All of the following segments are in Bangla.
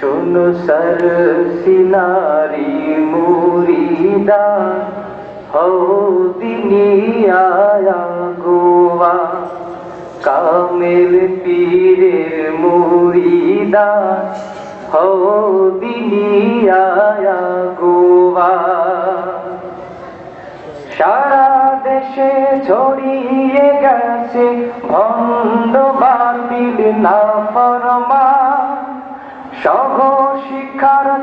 শুনো সর সিনারি মুরিদা, হও দিনী আয়া গোয়া। কামেল পীরের মুরিদা, হও দিনী আয়া গোয়া। সারা দেশে ছড়িয়ে গেছে ভণ্ড না ফরমা। সহ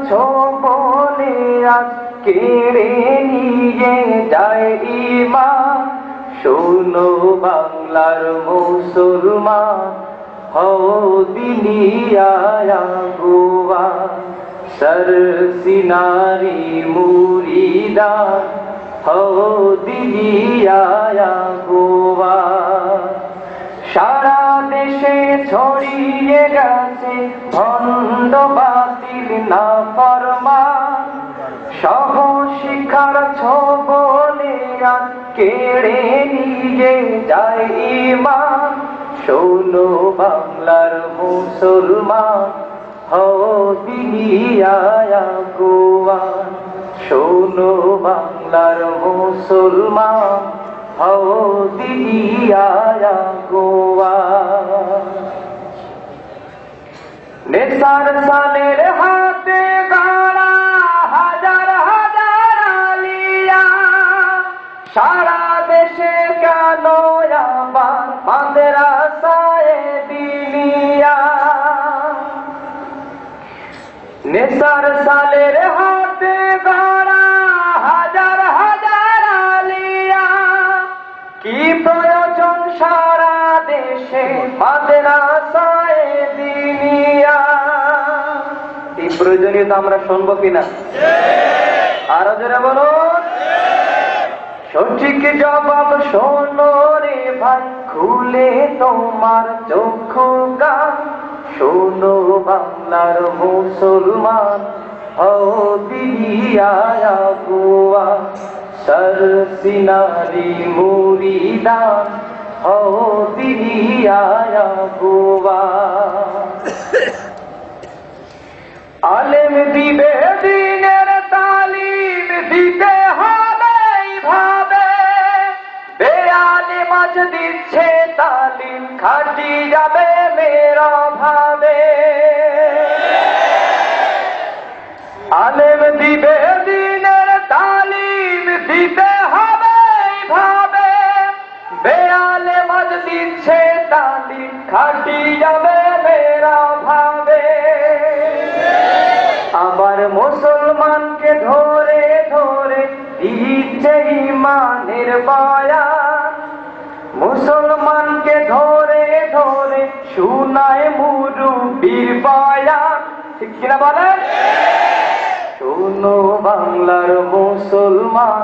ছোবলে আজ কেড়ে নিয়ে যায় ইমা শোনো বাংলার মুসলমান, হও দিনিয়া গোয়া সর সিনারি মুরিদা গোয়া সারা দেশে ছড়িয়ে গেছে ভণ্ড বাতিল না ফরমা সহ শিক্ষার ছবলে কেড়ে নিয়ে যায় ইমান। শোনো বাংলার মুসলমান হও দিনিয়া গোয়া শোনো বাংলার মুসলমান, হও দিনিয়া গোয়া। নেশার সালের হাতে গাড়া হাজার হাজার আলিয়া। সারা দেশে কেন আবার মাদ্রাসায় দিলিয়া নেশার সালের হাতে গাড়া দেশে মাদ্রাসায় দিনিয়া। এই প্রয়োজনীয়তা আমরা শুনব কিনা? আরও জোরে বলুন সঠিক জবাব শোনো রে ভাই, খুলে তোমার চক্ষু গান। শোনো বাংলার মুসলমান, হও দিয়া গোয়া সর সিনারি মুরিদান। আলেম দিবে দিনের তালিম দিতে হবে ভাবে বেয়ালে মাঝ দিচ্ছে তালিম খাটি যাবে মেরা ভাবে আলেম দিবে দিনের তালিম দিতে দিচ্ছে তালিম খাটি যাবে মেরা ভাবে। আবার মুসলমানকে ধরে ধরে দিচ্ছে ইমানের বয়ান মুসলমানকে ধরে ধরে শুনায় মুরুবীর বয়ান ঠিক কিনা বলেন? শোনো বাংলার মুসলমান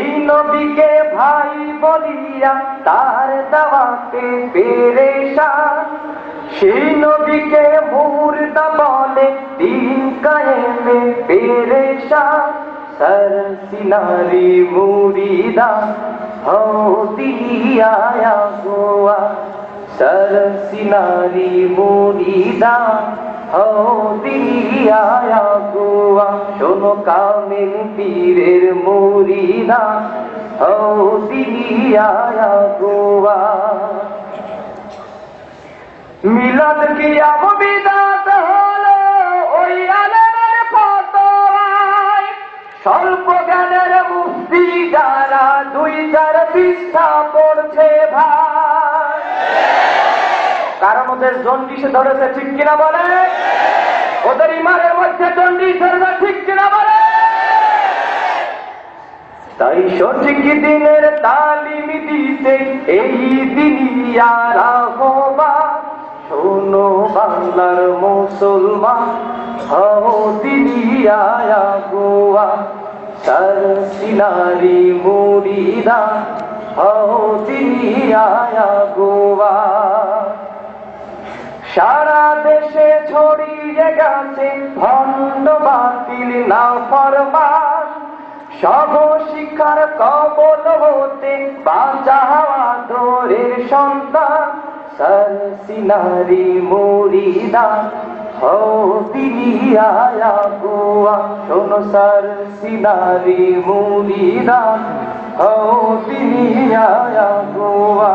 সেই নবীকে ভাই বলিয়া তার দাওয়াতে পেরেশান। সেই নবীকে মুর্দা বলে দিন কায়েমে পেরেশান। সর সিনারি মুরিদা হো দিয়া গোয়া। সর সিনারি মুরিদা হও দিয়া গোয়া শোনো কামিল পীরের মুরিদা হও দিয়া গোয়া মিলাদ কি ওই স্বল্প জ্ঞানের মুক্তি যারা দুই চার পৃষ্ঠা পড়ছে ভাই। কারণ ওদের জন্ডিসে ধরেছে, ঠিক কিনা বলে? ওদের ইমানের মধ্যে জন্ডিস ধরেছে, ঠিক কিনা বলে? তাই সঠিক দিনের তালিম দিতে এই দিনিয়ারা হবা শোনো বাংলার মুসলমান, হও দিলিয়া গোয়া সর সিনারি মুরিদা, হও দিলিয়া গোয়া সারা দেশে ছড়িয়ে গেছে ভণ্ড বাতিল না ফরমান সব শিক্ষার কবল হতে বাঁচা দোরের সন্তান সর সিনারি মুরিদা হও দিলিয়া গোয়া, শোনো সর সিনারি মুরিদা হও দিলিয়া গোয়া।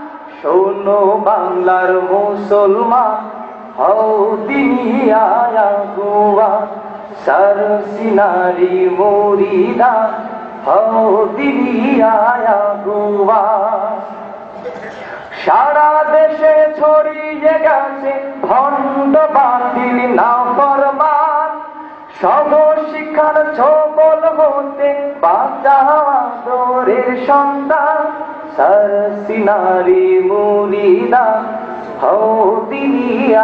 শোনো বাংলার মুসলমান, হও দিনিয়া গোয়া সার সিনারি মুরিদা, হও দিনিয়া গোয়া সারা দেশে ছড়িয়ে গেছে ভণ্ড বাতিল না ফরমান সব শিক্ষার ছবল হতে বাচ্চা দোরের সন্তান সর সিনারি মুরিদা, হও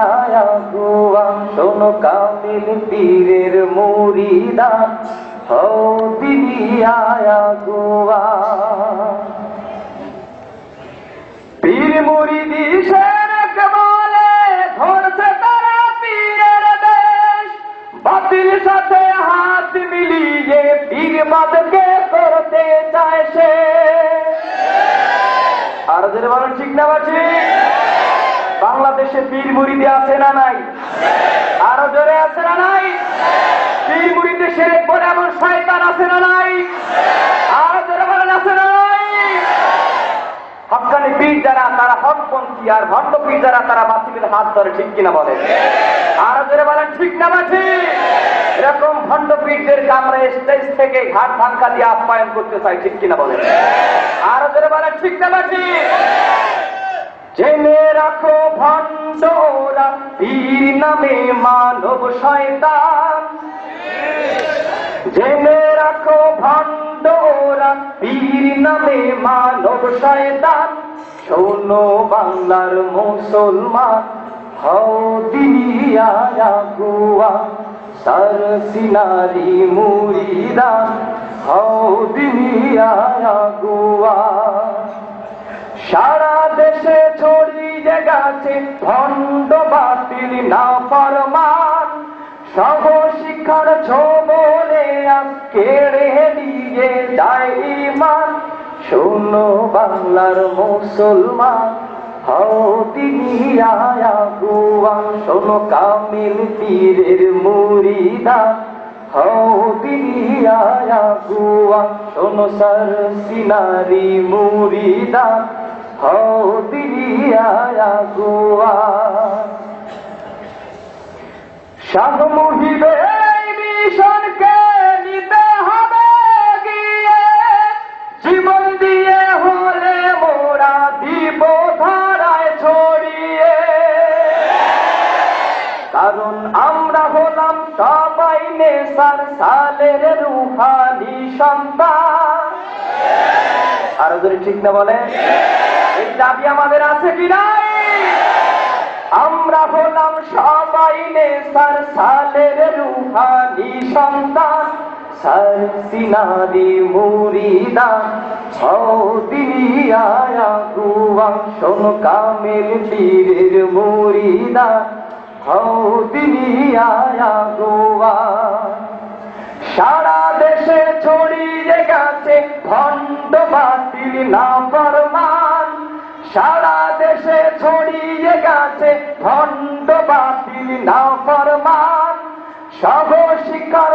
আয়া গোয়া, শোনো কামিল পীরের মুরিদা, হও আয়া গোয়া। পীর বাদকে করতে চায় সে। আর যদি ঠিক না বাংলাদেশে পীর মুরিদি আছে না নাই? আরও জোরে আছে না নাই? পীর মুরিদি শেরেক বলে এমন শয়তান আছে না নাই? আরও জোরে বলেন, আছে না নাই? হকানি পীর যারা, তারা হকপন্থী আর পীর যারা, তারা বাতিলের হাত ধরে, ঠিক কিনা বলে আর যারা বলেন, ঠিক না বাছি এরকম ভণ্ড পীরদেরকে আমরা স্টেজ থেকে ঘাট ধাক্কা দিয়ে আপ্যায়ন করতে চাই, ঠিক কিনা বলে আর যারা বলেন ঠিক না বাছি জেনে রাখো ভণ্ড ওরা পীর নামে মানব শয়তান। জেনে রাখো ভণ্ড ওরা পীর নামে মানব শয়তান। শোনো বাংলার মুসলমান, হও দিলিয়া গুয়া সর সিনারি মুরিদা, হও গুয়া সারা দেশে ছড়িয়ে গেছে ভণ্ড বাতিল না ফরমান। সব শিক্ষার ছোবলে কেড়ে নিয়ে যায় ইমান। শোনো বাংলার মুসলমান। আয়া গুয়া শোনো কামিল পীরের মুরিদা আয়া গুয়া শোনো সর সিনারি মুরিদা আয়া গুয়া সাধ মুহিবে মিশনকে সালের রুহানি সন্তান। আরও যদি ঠিক না বলে এই দাবি আমাদের আছে কি নাই? আমরা হলাম সবাই নেশার সালের রুহানি সন্তান। সার সিনারি মুরিদা দিলিয়া গুয়া শোন কামেল পীরের মুরিদা দিলিয়া গুয়া সারা দেশে ছড়িয়ে গেছে ভণ্ড বাতিল না ফরমান সারা দেশে ছড়িয়ে গেছে ভণ্ড বাতিল না ফরমান সব শিকার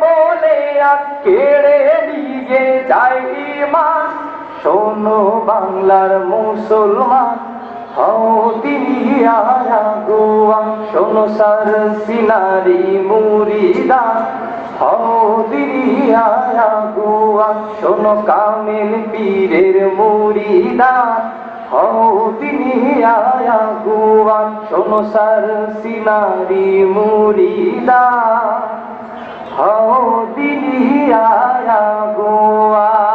বলে আর কেড়ে নিয়ে যায় ইমান। শোনো বাংলার মুসলমান, হও তিনি আয়া গোয়া শোনো সার সিনারি মুরিদা আগুয়া শোনো কামিল পীরের মুড়িদা। আগুয়া শোনো সার সিনারি মুড়িদা। হও দিলিয়া আগুয়া।